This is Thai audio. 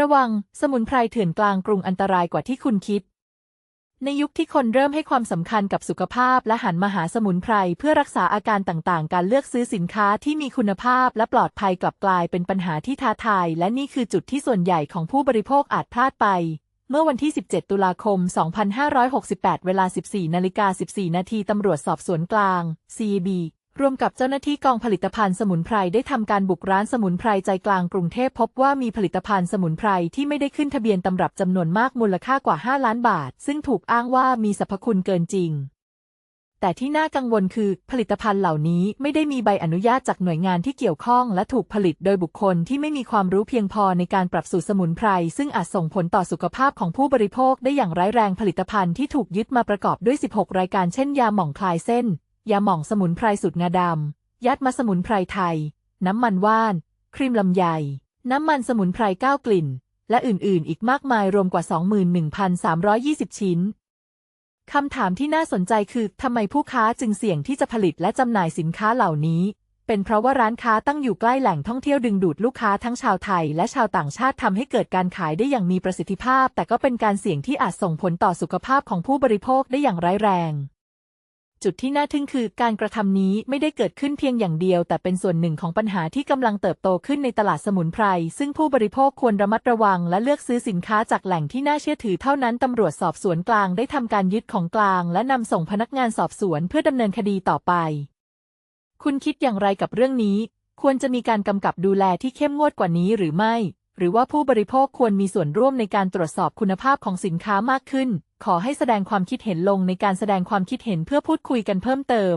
ระวัง สมุนไพรเถื่อนกลางกรุงอันตรายกว่าที่คุณคิด ในยุคที่คนเริ่มให้ความสำคัญกับสุขภาพและหันมาหาสมุนไพรเพื่อรักษาอาการต่างๆ การเลือกซื้อสินค้าที่มีคุณภาพและปลอดภัยกลับกลายเป็นปัญหาที่ท้าทาย และนี่คือจุดที่ส่วนใหญ่ของผู้บริโภคอาจพลาดไป เมื่อวันที่ 17 ตุลาคม 2568 เวลา 14นาฬิกา14 นาทีตำรวจสอบสวนกลาง CB รวมกับเจ้าหน้าที่กองผลิตภัณฑ์สมุนไพรได้ทำการบุกร้านสมุนไพรใจกลางกรุงเทพพบว่ามีผลิตภัณฑ์สมุนไพรที่ไม่ได้ขึ้นทะเบียนตำรับจำนวนมากมูลค่ากว่า 5 ล้านบาท ซึ่งถูกอ้างว่ามีสรรพคุณเกินจริง แต่ที่น่ากังวลคือผลิตภัณฑ์เหล่านี้ไม่ได้มีใบอนุญาตจากหน่วยงานที่เกี่ยวข้อง และถูกผลิตโดยบุคคลที่ไม่มีความรู้เพียงพอในการปรับสูตรสมุนไพรซึ่งอาจส่งผลต่อสุขภาพของผู้บริโภคได้อย่างร้ายแรงผลิตภัณฑ์ที่ถูกยึดมาประกอบด้วย 16 รายการเช่นยาหม่องคลายเส้น ยาหม่องสมุนไพรสูตรงาดำ ยัดมาสมุนไพรไทย น้ำมันว่าน ครีมลำไย น้ำมันสมุนไพรก้าวกลิ่น และอื่นๆ อีกมากมายรวมกว่า 21,320 ชิ้น คำถามที่น่าสนใจคือทำไมผู้ค้าจึงเสี่ยงที่จะผลิตและจำหน่ายสินค้าเหล่านี้ เป็นเพราะว่าร้านค้าตั้งอยู่ใกล้แหล่งท่องเที่ยวดึงดูดลูกค้าทั้งชาวไทย และชาวต่างชาติทำให้เกิดการขายได้อย่างมีประสิทธิภาพ แต่ก็เป็นการเสี่ยงที่อาจส่งผลต่อสุขภาพของผู้บริโภคได้อย่างร้ายแรง จุดที่น่าทึ่งคือการกระทำนี้ไม่ได้เกิดขึ้นเพียงอย่างเดียว แต่เป็นส่วนหนึ่งของปัญหาที่กำลังเติบโตขึ้นในตลาดสมุนไพร ซึ่งผู้บริโภคควรระมัดระวัง และเลือกซื้อสินค้าจากแหล่งที่น่าเชื่อถือเท่านั้นตำรวจสอบสวนกลางได้ทำการยึดของกลาง และนำส่งพนักงานสอบสวนเพื่อดำเนินคดีต่อไป คุณคิดอย่างไรกับเรื่องนี้ ควรจะมีการกำกับดูแลที่เข้มงวดกว่านี้หรือไม่ หรือว่าผู้บริโภคควรมีส่วนร่วมในการตรวจสอบคุณภาพของสินค้ามากขึ้น ขอให้แสดงความคิดเห็นลงในการแสดงความคิดเห็นเพื่อพูดคุยกันเพิ่มเติม